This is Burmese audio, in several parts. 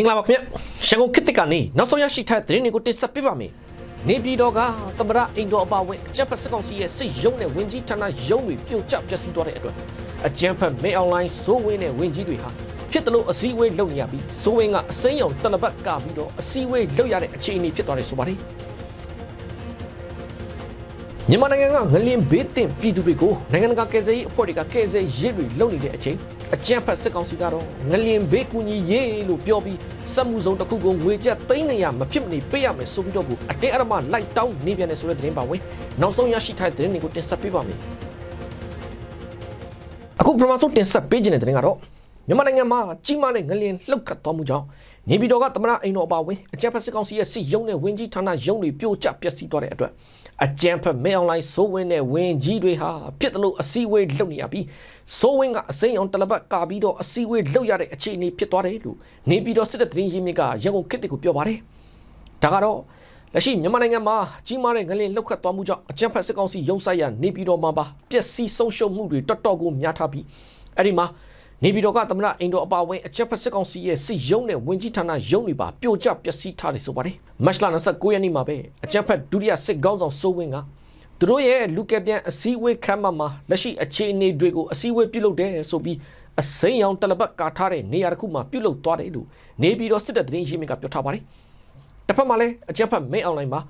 မင်္ဂလာပါခင်ဗျရှန်ကုန်ခေတ်တစ်ကနေနောက်ဆုံးရရှိထားတဲ့သတင်းတွေကိုတင်ဆက်ပေးပါမယ်နေပြည်တော်ကသမရအိမ်တော်အပါအဝင်အကြက်ဖက်စက်ကောင်စီရဲ့စစ်ရုံးနဲ့ဝင်ကြီးဌာနရုံးတွေပြုတ်ကျပျက်စီးသွားတဲ့အတွက်အကြက်ဖက်မဲအွန်လိုင်းစိုးဝင်းနဲ့ဝင်ကြီးတွေဟာဖြစ်တယ်လို့အစည်းအဝေးလုပ်နေရပြီးစိုးဝင်းကအစိမ်းရောင်တလပတ်ကပြီးတော့အစည်းအဝေးလုပ်ရတဲ့အခြေအနေဖြစ်သွားတယ်ဆိုပါတယ်မြန်မာနိုင်ငံကငလင်ဘေးတင်ပြည်သူတွေကိုနိုင်ငံတကာကယ်ဆယ်ရေးအဖွဲ့တွေကကယ်ဆယ်ရေးတွေလုပ်နေတဲ့အချိန် အကြမ်းဖက်စစ်ကောင်စီကတော့ငလင်ဘေးကူညီရေးလို့ပြောပြီးစက်မှုစုံတစ်ခုကိုငွေကျပ်သိန်း200မဖြစ်မနေပေးရမယ်ဆိုပြီးတော့ကိုအတင်းအဓမ္မလိုက်တောင်းနေပြန်တယ်ဆိုတဲ့သတင်းပါဝင်နောက်ဆုံးရရှိထားတဲ့သတင်းတွေကိုတင်ဆက်ပေးပါမယ်အခုပထမဆုံးတင်ဆက်ပေးခြင်းတဲ့သတင်းကတော့မြန်မာနိုင်ငံမှာကြီးမားတဲ့ငလင်လှုပ်ခတ်သွားမှုကြောင့် နေပြည်တော်ကသမရအိမ်တော်အပါအဝင်အကြမ်းဖက်စစ်ကောင်စီရဲ့စစ်ရုံးနဲ့ဝင်ကြီးဌာနရုံးတွေပြိုကျပျက်စီးသွားတဲ့အတွက်အကြမ်းဖက်မဲအွန်လိုင်းစိုးဝင်းနဲ့ဝင်ကြီးတွေဟာဖြစ်တယ်လို့အစည်းအဝေးလုပ်နေရပြီးစိုးဝင်းကအစိမ်းအောင်တလပတ်ကာပြီးတော့အစည်းအဝေးလုပ်ရတဲ့အခြေအနေဖြစ်သွားတယ်လို့နေပြည်တော်စစ်တပ်သတင်းရင်းမြစ်ကရန်ကုန်ခေတ်ကိုပြောပါတယ်ဒါကတော့လက်ရှိမြန်မာနိုင်ငံမှာကြီးမားတဲ့ငလင်လှုပ်ခတ်သွားမှုကြောင့်အကြမ်းဖက်စစ်ကောင်စီရုံးဆိုင်ရာနေပြည်တော်မှာပါပျက်စီးဆုံးရှုံးမှုတွေတော်တော်ကိုများထားပြီးအဲ့ဒီမှာ နေပြည်တော်ကသမ္မတအိမ်တော်အပါအဝင်အချက်ဖက်စစ်ကောင်စီရဲ့စစ်ရုံးနဲ့ဝင်ကြီးဌာနရုံးတွေပါပြိုကျပျက်စီးထားတယ်ဆိုပါတယ်မတ်လ29ရက်နေ့မှာပဲအချက်ဖက်ဒုတိယစစ်ကောင်းဆောင်စိုးဝင်းကသူတို့ရဲ့လူကယ်ပြန်အစည်းအဝေးခမ်းမမှာလက်ရှိအခြေအနေတွေကိုအစည်းအဝေးပြုလုပ်တယ်ဆိုပြီးအစိမ်းရောင်တလပတ်ကာထားတဲ့နေရာတစ်ခုမှာပြုလုပ်သွားတယ်လို့နေပြည်တော်စစ်တပ်သတင်းရင်းမြစ်ကပြောထားပါတယ်တစ်ဖက်မှာလည်းအချက်ဖက်မင်းအွန်လိုင်းမှာ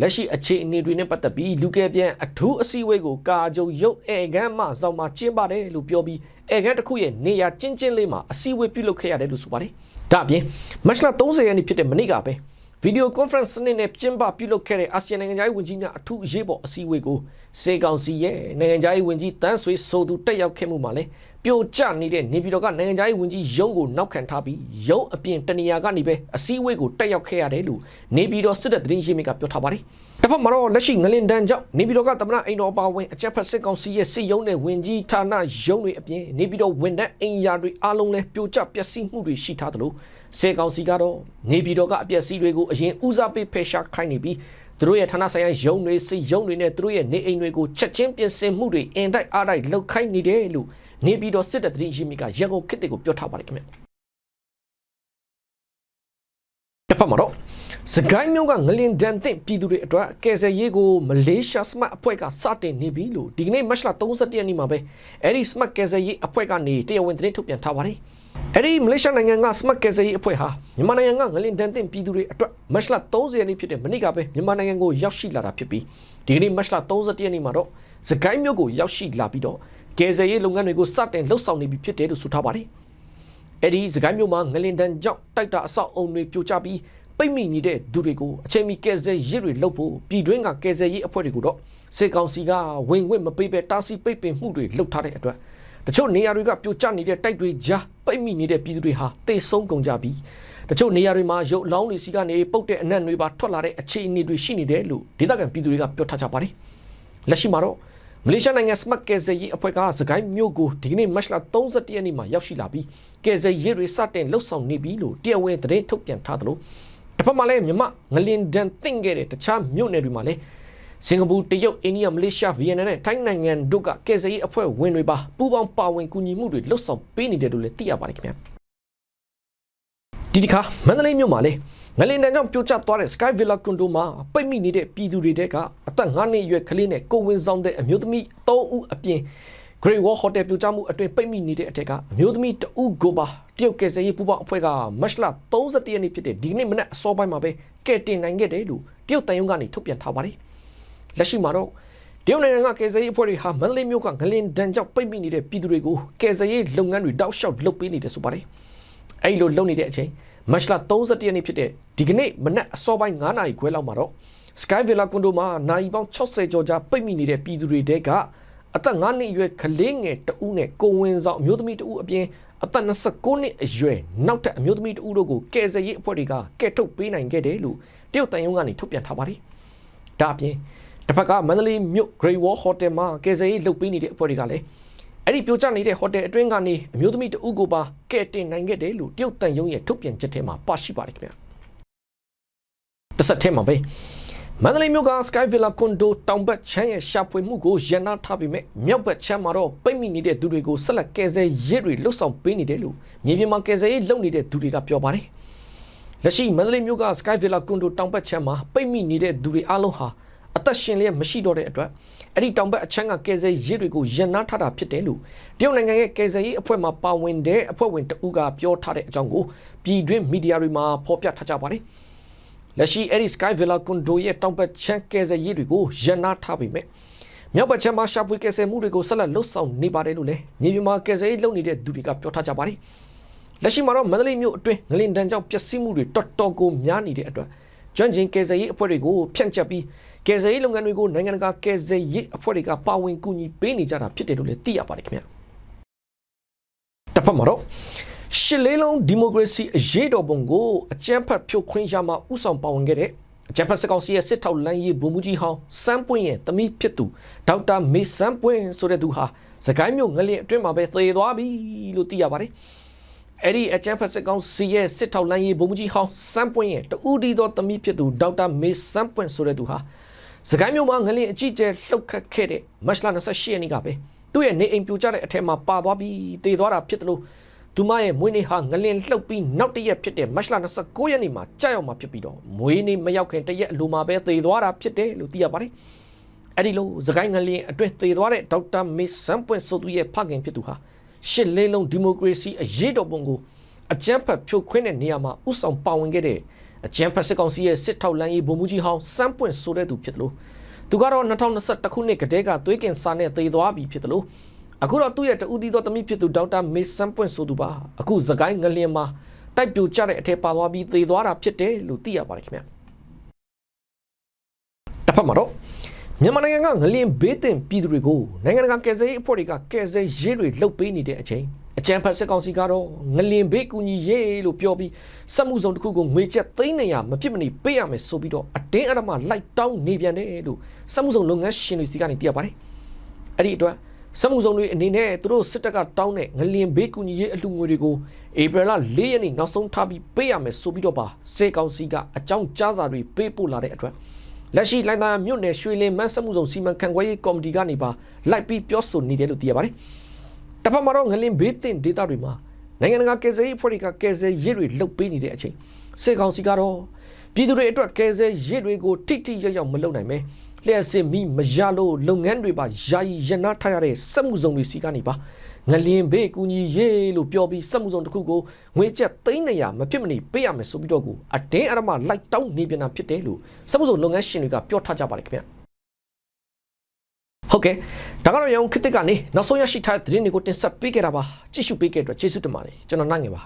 လက်ရှိအခြေအနေတွေနဲ့ပတ်သက်ပြီးလူကယ်ပြန်အထူးအစည်းအဝေးကိုကာကြုံရုပ်ဧကန်းမှစောင့်မှကျင်းပါတယ်လို့ပြောပြီးဧကန်းတစ်ခုရဲ့နေရာချင်းချင်းလေးမှာအစည်းအဝေးပြုလုပ်ခဲ့ရတယ်လို့ဆိုပါတယ်။ဒါအပြင်မတ်လ30ရက်နေ့ဖြစ်တဲ့မနေ့ကပဲ ဗီဒီယိုကွန်ဖရင့်စနစ်နဲ့ကျင်းပပြုလုပ်ခဲ့တဲ့အာဆီယံနိုင်ငံသားရေးဝန်ကြီးများအထူးအရေးပေါ်အစည်းအဝေးကိုစေကောင်စီရဲ့နိုင်ငံသားရေးဝန်ကြီးတန်းဆွေဆိုသူတက်ရောက်ခဲ့မှုမှာလည်းပြိုကျနေတဲ့နေပြည်တော်ကနိုင်ငံသားရေးဝန်ကြီးရုံးကိုနောက်ခံထားပြီးရုံးအပြင်တနေရာကနေပဲအစည်းအဝေးကိုတက်ရောက်ခဲ့ရတယ်လို့နေပြည်တော်စစ်တပ်သတင်းရင်းမြစ်ကပြောထားပါတယ်။ တစ်ဖက်မှာတော့လက်ရှိငလင်တန်းကြောင့်နေပြည်တော်ကသမ္မတအိမ်တော်ပါဝင်အကြက်ဖက်စစ်ကောင်စီရဲ့စစ်ရုံးနဲ့ဝင်ကြီးဌာနရုံးတွေအပြင်နေပြည်တော်ဝန်ထမ်းအိမ်ယာတွေအားလုံးလည်းပြိုကျပျက်စီးမှုတွေရှိထားသလိုစေကောင်စီကတော့နေပြည်တော်ကအပျက်စီးတွေကိုအရင်ဦးစားပေးဖယ်ရှားခိုင်းနေပြီးသူတို့ရဲ့ဌာနဆိုင်ရာရုံးတွေစစ်ရုံးတွေနဲ့သူတို့ရဲ့နေအိမ်တွေကိုချက်ချင်းပြင်ဆင်မှုတွေအင်တိုက်အားတိုက်လုပ်ခိုင်းနေတယ်လို့နေပြည်တော်စစ်တပ်သတင်းရင်းမြစ်ကရန်ကုန်ခေတ်တွေကိုပြောထားပါတယ်ခင်ဗျ တစ်ဖက်မှာတော့စကိုင်းမြို့ကငလင်ဒန်တဲ့ပြည်သူတွေအတွက်ကယ်ဆယ်ရေးကိုမလေးရှားစမတ်အဖွဲ့ကစတင်နေပြီလို့ဒီကနေ့မတ်လ31ရက်နေ့မှာပဲအဲ့ဒီစမတ်ကယ်ဆယ်ရေးအဖွဲ့ကနေတရားဝင်သတင်းထုတ်ပြန်ထားပါတယ်အဲ့ဒီမလေးရှားနိုင်ငံကစမတ်ကယ်ဆယ်ရေးအဖွဲ့ဟာမြန်မာနိုင်ငံကငလင်ဒန်တဲ့ပြည်သူတွေအတွက်မတ်လ30ရက်နေ့ဖြစ်တဲ့မနေ့ကပဲမြန်မာနိုင်ငံကိုရောက်ရှိလာတာဖြစ်ပြီးဒီကနေ့မတ်လ31ရက်နေ့မှာတော့စကိုင်းမြို့ကိုရောက်ရှိလာပြီးတော့ကယ်ဆယ်ရေးလုပ်ငန်းတွေကိုစတင်လှုပ်ဆောင်နေပြီဖြစ်တယ်လို့ဆိုထားပါတယ် အဲ့ဒီစကိုင်းမြို့မှာငလင်ဒန်ကြောင့်တိုက်တာအဆောက်အုံတွေပြိုကျပြီးပိတ်မိနေတဲ့သူတွေကိုအချိန်မီကယ်ဆယ်ရေးတွေလုပ်ဖို့ပြည်တွင်းကကယ်ဆယ်ရေးအဖွဲ့တွေကိုတော့စေကောင်စီကဝင်ဝင်မပေးပဲတားဆီးပိတ်ပင်မှုတွေလုပ်ထားတဲ့အတွက်တချို့နေရာတွေကပြိုကျနေတဲ့တိုက်တွေကြားပိတ်မိနေတဲ့ပြည်သူတွေဟာတိတ်ဆုံးကုန်ကြပြီးတချို့နေရာတွေမှာရုပ်လောင်းတွေစီကနေပုတ်တဲ့အနက်တွေပါထွက်လာတဲ့အခြေအနေတွေရှိနေတယ်လို့ဒေသခံပြည်သူတွေကပြောထားကြပါတယ်လက်ရှိမှာတော့ မလေးရှားနိုင်ငံစမတ်ကယ်ဆယ်ရေးအဖွဲ့ကစကိုင်းမြို့ကိုဒီကနေ့မတ်လ31ရက်နေ့မှာရောက်ရှိလာပြီးကယ်ဆယ်ရေးတွေစတင်လှုပ်ဆောင်နေပြီလို့တရားဝင်သတင်းထုတ်ပြန်ထားသလိုတစ်ဖက်မှာလည်းမြမငလင်ဒန်တင့်ခဲ့တဲ့တခြားမြို့နယ်တွေမှာလည်းစင်ကာပူတရုတ်အိန္ဒိယမလေးရှားဗီယက်နမ်နဲ့ထိုင်းနိုင်ငံတို့ကကယ်ဆယ်ရေးအဖွဲ့ဝင်တွေပါပူးပေါင်းပါဝင်ကူညီမှုတွေလှုပ်ဆောင်ပေးနေတယ်လို့လည်းသိရပါတယ်ခင်ဗျာ ဒီဒီခါမန္တလေးမြို့မှာလည်းငလင်တန်ကြောင့်ပြိုကျသွားတဲ့ Sky Villa Condo မှာပိတ်မိနေတဲ့ပြည်သူတွေတဲကအသက်9နှစ်အရွယ်ကလေးနဲ့ကိုဝင်ဆောင်တဲ့အမျိုးသမီး3ဦးအပြင် Great Wall Hotel ပြိုကျမှုအတွင်းပိတ်မိနေတဲ့အထက်ကအမျိုးသမီးတဦးကိုပါတရုတ်ကယ်ဆယ်ရေးပူးပေါင်းအဖွဲ့ကမတ်လ31ရက်နေ့ဖြစ်တဲ့ဒီနေ့မနက်အစောပိုင်းမှာပဲကယ်တင်နိုင်ခဲ့တယ်လို့တရုတ်တန်ယုံကနေထုတ်ပြန်ထားပါတယ်။လက်ရှိမှာတော့တရုတ်နိုင်ငံကကယ်ဆယ်ရေးအဖွဲ့တွေဟာမန္တလေးမြို့ကငလင်ဒဏ်ကြောင့်ပိတ်မိနေတဲ့ပြည်သူတွေကိုကယ်ဆယ်ရေးလုပ်ငန်းတွေတောက်လျှောက်လုပ်ပေးနေတယ်ဆိုပါတယ်။အဲဒီလိုလုပ်နေတဲ့အချိန် မတ်လ31ရက်နေ့ဖြစ်တဲ့ဒီကနေ့မနက်အစောပိုင်း9နာရီခွဲလောက်မှာတော့ Sky Villa Condo မှာနိုင်ပေါင်း60ကျော်ကြာပိတ်မိနေတဲ့ပြည်သူတွေတဲကအသက်9နှစ်အရွယ်ကလေးငယ်တဦးနဲ့ကိုဝင်ဆောင်အမျိုးသမီးတဦးအပြင်အသက်29နှစ်အရွယ်နောက်ထပ်အမျိုးသမီးတဦးတို့ကိုကယ်ဆယ်ရေးအဖွဲ့တွေကကယ်ထုတ်ပေးနိုင်ခဲ့တယ်လို့တရုတ်တန်ယုံကနေထုတ်ပြန်ထားပါတယ်။ဒါအပြင်တစ်ဖက်ကမန္တလေးမြို့ Great Wall Hotel မှာကယ်ဆယ်ရေးလုပ်ပေးနေတဲ့အဖွဲ့တွေကလည်း အဲ့ဒီပြိုကျနေတဲ့ဟိုတယ်အတွင်းကနေအမျိုးသမီးတဦးကိုပါကယ်တင်နိုင်ခဲ့တယ်လို့တရုတ်တန်ယုံရဲ့ထုတ်ပြန်ချက်ထဲမှာပါရှိပါတယ်ခင်ဗျာ။တစ်ဆက်ထဲမှာပဲမန္တလေးမြို့က Sky Villa Condo တောင်ဘက်ချမ်းရဲ့ရှာဖွေမှုကိုရန်နာထားပြီးမြမြောက်ဘက်ချမ်းမှာတော့ပိတ်မိနေတဲ့သူတွေကိုဆက်လက်ကယ်ဆယ်ရေးတွေလှုပ်ဆောင်ပေးနေတယ်လို့မြေပြင်မှာကယ်ဆယ်ရေးလုပ်နေတဲ့သူတွေကပြောပါတယ်လက်ရှိမန္တလေးမြို့က Sky Villa ကွန်ဒိုတောင်ဘက်ခြမ်းမှာပိတ်မိနေတဲ့သူတွေအားလုံးဟာ အသက်ရှင်လျက်မရှိတော့တဲ့အတွက်အဲ့ဒီတောင်ဘက်အချမ်းကကယ်ဆယ်ရေးတွေကိုရန်နာထားတာဖြစ်တယ်လို့တရုတ်နိုင်ငံရဲ့ကယ်ဆယ်ရေးအဖွဲ့မှပါဝင်တဲ့အဖွဲ့ဝင်တဦးကပြောထားတဲ့အကြောင်းကိုပြည်တွင်းမီဒီယာတွေမှာဖော်ပြထားကြပါတယ်။လက်ရှိအဲ့ဒီ Sky Villa ကွန်ဒိုရဲ့တောင်ဘက်ခြမ်းကယ်ဆယ်ရေးတွေကိုရန်နာထားပေမဲ့မြောက်ဘက်ခြမ်းမှာရှာဖွေကယ်ဆယ်မှုတွေကိုဆက်လက်လှုပ်ဆောင်နေပါတယ်လို့လည်းမြေပြင်မှာကယ်ဆယ်ရေးလုပ်နေတဲ့သူတွေကပြောထားကြပါတယ်။လက်ရှိမှာတော့မန္တလေးမြို့အတွင်းငလင်တန်းကြောင့်ပျက်စီးမှုတွေတော်တော်ကိုများနေတဲ့အတွက် ကျွမ်းကျင်ကယ်ဆယ်ရေးအဖွဲ့တွေကိုဖြန့်ကျက်ပြီးကယ်ဆယ်ရေးလုပ်ငန်းတွေကိုနိုင်ငံတကာကယ်ဆယ်ရေးအဖွဲ့တွေကပါဝင်ကူညီပေးနေကြတာဖြစ်တယ်လို့လည်းသိရပါတယ်ခင်ဗျာ။တစ်ဖက်မှာတော့ရှစ်လေးလုံးဒီမိုကရေစီအရေးတော်ပုံကိုအကြမ်းဖက်ဖြိုခွင်းရမှာဥဆောင်ပါဝင်ခဲ့တဲ့အကြံဖတ်စကောင်စီရဲ့စစ်ထောက်လမ်းရေးဗိုလ်မှူးကြီးဟောင်းစမ်းပွင့်ရဲ့သမီးဖြစ်သူဒေါက်တာမေစမ်းပွင့်ဆိုတဲ့သူဟာစကိုင်းမြို့ငလျင်အတွင်းမှာပဲသေသွားပြီလို့သိရပါတယ်။ အဲ့ဒီအကြံဖတ်စကောင်စီရဲ့စစ်ထောက်လမ်းရေးဗိုလ်မှူးကြီးဟောင်းစမ်းပွင့်ရဲ့တူဒီသောသမီးဖြစ်သူဒေါက်တာမေစမ်းပွင့်ဆိုတဲ့သူဟာစကိုင်းမြို့မှာငလျင်အကြီးကျယ်လှုပ်ခတ်ခဲ့တဲ့မတ်လ28ရက်နေ့ကပဲသူ့ရဲ့နေအိမ်ပြိုကျတဲ့အထက်မှာပါသွားပြီးသေသွားတာဖြစ်တယ်လို့သူမရဲ့မွေးနေ့ဟာငလင်လှုပ်ပြီးနောက်တစ်ရက်ဖြစ်တဲ့မတ်လ29ရက်နေ့မှာကြာရောက်မှာဖြစ်ပြီးတော့မွေးနေ့မရောက်ခင်တစ်ရက်အလိုမှာပဲသေသွားတာဖြစ်တယ်လို့သိရပါတယ်။အဲ့ဒီလိုသခိုင်းငလင်အတွင်းသေသွားတဲ့ဒေါက်တာမေဆန်ပွင့်ဆိုသူရဲ့ဖခင်ဖြစ်သူဟာ ရှစ်လေးလုံးဒီမိုကရေစီအရေးတော်ပုံကိုအကြမ်းဖက်ဖြိုခွင်းတဲ့နေရာမှာဥဆောင်ပါဝင်ခဲ့တဲ့အကြမ်းဖက်စစ်ကောင်စီရဲ့စစ်ထောက်လမ်းရေးဗိုလ်မှူးကြီးဟောင်းစန်းပွင့်ဆိုတဲ့သူဖြစ်တယ်လို့သူကတော့2021ခုနှစ်ကတည်းကသွေးကင်စာနဲ့သေသွားပြီဖြစ်တယ်လို့အခုတော့သူ့ရဲ့တူတီတော်သမီးဖြစ်သူဒေါက်တာမေဆန်ပွင့်ဆိုသူပါအခုသခိုင်းငလျင်မှာတိုက်ပြိုကျတဲ့အထက်ပါသွားပြီးသေသွားတာဖြစ်တယ်လို့သိရပါတယ်ခင်ဗျတစ်ဖက်မှာတော့ မြန်မာနိုင်ငံကငလျင်ဘေးတင်ပြည်သူတွေကိုနိုင်ငံတကာကယ်ဆယ်ရေးအဖွဲ့တွေကကယ်ဆယ်ရေးတွေလှုပ်ပေးနေတဲ့အချိန်အကြံဖတ်စစ်ကောင်စီကတော့ငလင်ဘေးကူညီရေးလို့ပြောပြီးစက်မှုစုံတစ်ခုကိုငွေကျပ်သိန်း200မဖြစ်မနေပေးရမယ်ဆိုပြီးတော့အတင်းအဓမ္မလိုက်တောင်းနေပြန်တယ်လို့စက်မှုစုံလုပ်ငန်းရှင်တွေစီကနေသိရပါတယ်အဲ့ဒီအတွက်စက်မှုစုံတွေအနေနဲ့သူတို့စစ်တပ်ကတောင်းတဲ့ငလင်ဘေးကူညီရေးအလှူငွေတွေကိုဧပြီလ၄ရက်နေ့နောက်ဆုံးထားပြီးပေးရမယ်ဆိုပြီးတော့ပါစေကောင်စီကအကြောင်းကြားစာတွေပေးပို့လာတဲ့အတွက် လက်ရှိလိုင်သာမြို့နယ်ရွှေလင်းမန်းစက်မှုစုံစီမံခန့်ခွဲရေးကော်မတီကနေပါလိုက်ပြီးပြောဆိုနေတယ်လို့သိရပါတယ်။တစ်ဖက်မှာတော့ငလင်ဘေးတင်ဒေသတွေမှာနိုင်ငံတကာကယ်ဆယ်ရေးအဖွဲ့တွေကကယ်ဆယ်ရေးတွေလှုပ်ပေးနေတဲ့အချိန်စေကောင်စီကတော့ပြည်သူတွေအတွက်ကယ်ဆယ်ရေးတွေကိုတိတိကျကျမလုပ်နိုင်ပဲလျှက်စစ်မိမရလို့လုပ်ငန်းတွေပါယာယီရနာထားရတဲ့စက်မှုစုံတွေစီကနေပါ ငလျင်ဘေးကူညီရေးလို့ပြောပြီးစက်မှုစုံတစ်ခုကိုငွေကျပ်သိန်း200မဖြစ်မနေပေးရမယ်ဆိုပြီးတော့ကိုအတင်းအဓမ္မလိုက်တောင်းနေပြန်တာဖြစ်တယ်လို့စက်မှုစုံလုပ်ငန်းရှင်တွေကပြောထားကြပါတယ်ခင်ဗျဟုတ်ကဲ့ဒါကတော့ရောင်ခစ်တစ်ကနေနောက်ဆုံးရရှိထားတဲ့သတင်းတွေကိုတင်ဆက်ပေးခဲ့တာပါကြည့်ရှုပေးခဲ့တဲ့အတွက်ကျေးဇူးတင်ပါတယ်ကျွန်တော်နိုင်ငယ်ပါ